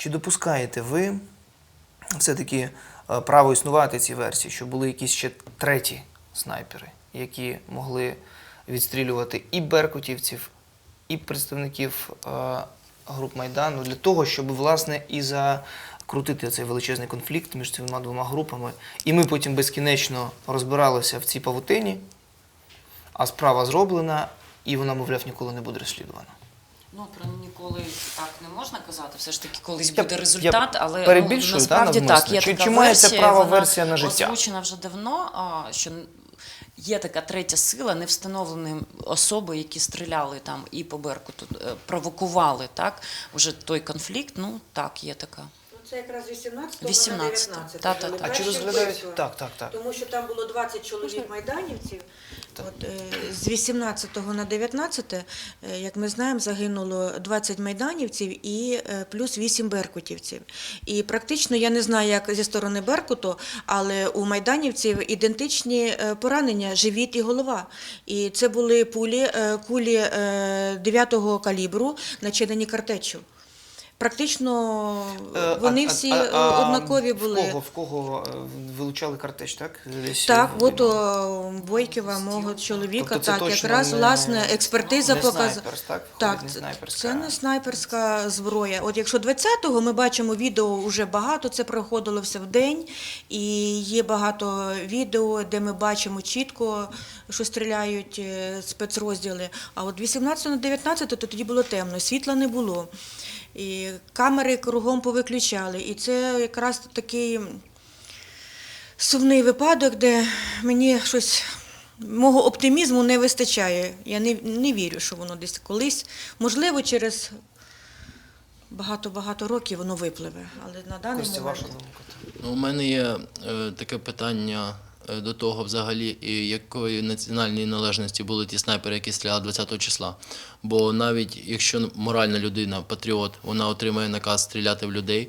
Чи допускаєте ви все-таки е, право існувати цій версії, що були якісь ще треті снайпери, які могли відстрілювати і беркутівців, і представників е, груп Майдану для того, щоб власне і закрутити цей величезний конфлікт між цими двома групами. І ми потім безкінечно розбиралися в цій павутині, а справа зроблена, і вона, мовляв, ніколи не буде розслідувана. Ну, ніколи так не можна казати. Все ж таки колись буде результат, але перебільшую, ну, насправді та, так. Є Чи- така чи має це версія, право версія на життя? Озвучена вже давно, а, що є така третя сила, не встановлені особи, які стріляли там і по Беркуту, е, провокували так, вже той конфлікт. Ну так, є така. Це якраз 18 18-го, на 19 та-та-та. А чи розглядають? Так, так, так. Тому що там було 20 чоловік майданівців. От, е, з 18 на 19, е, як ми знаємо, загинуло 20 майданівців і е, плюс 8 беркутівців. І практично я не знаю, як зі сторони Беркуту, але у майданівців ідентичні поранення живіт і голова. І це були пулі, кулі 9-го калібру, начинені картечю. Практично Е, вони а- всі а- е, а однакові В були. кого, в кого е, вилучали картеч, так? Так, в- от о, Бойківа, мого чоловіка, Тобто так, якраз не- власне експертиза показала. так? Так, не снайперська. це не снайперська зброя. От якщо 20-го ми бачимо відео вже багато, це проходило все в день, і є багато відео, де ми бачимо чітко, що стріляють е, спецрозділи. А от 18 на 19 то тоді було темно, світла не було. І камери кругом повиключали. І це якраз такий сумний випадок, де мені щось мого оптимізму не вистачає. Я не, не вірю, що воно десь колись, можливо, через багато-багато років воно випливе. Але на даний Костя, момент... ваша думка. Ну, у мене є е, таке питання до того, взагалі, і якої національної належності були ті снайпери, які стріляли 20 числа. Бо навіть якщо моральна людина, патріот, вона отримає наказ стріляти в людей,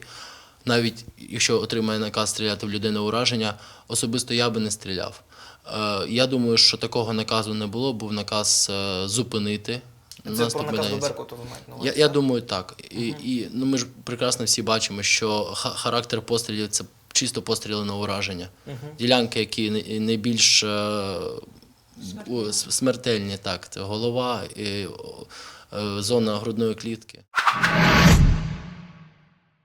навіть якщо отримає наказ стріляти в людей на ураження, особисто я би не стріляв. Е, я думаю, що такого наказу не було, був наказ е, зупинити. Це про наказ до. Беркуту ви маєте на Я, увазі, я так? думаю, так. І, і ну, ми ж прекрасно всі бачимо, що характер пострілів це чисто постріли на ураження. Ділянки, які найбільш смертельні. смертельні, так, це голова і е, зона грудної клітки.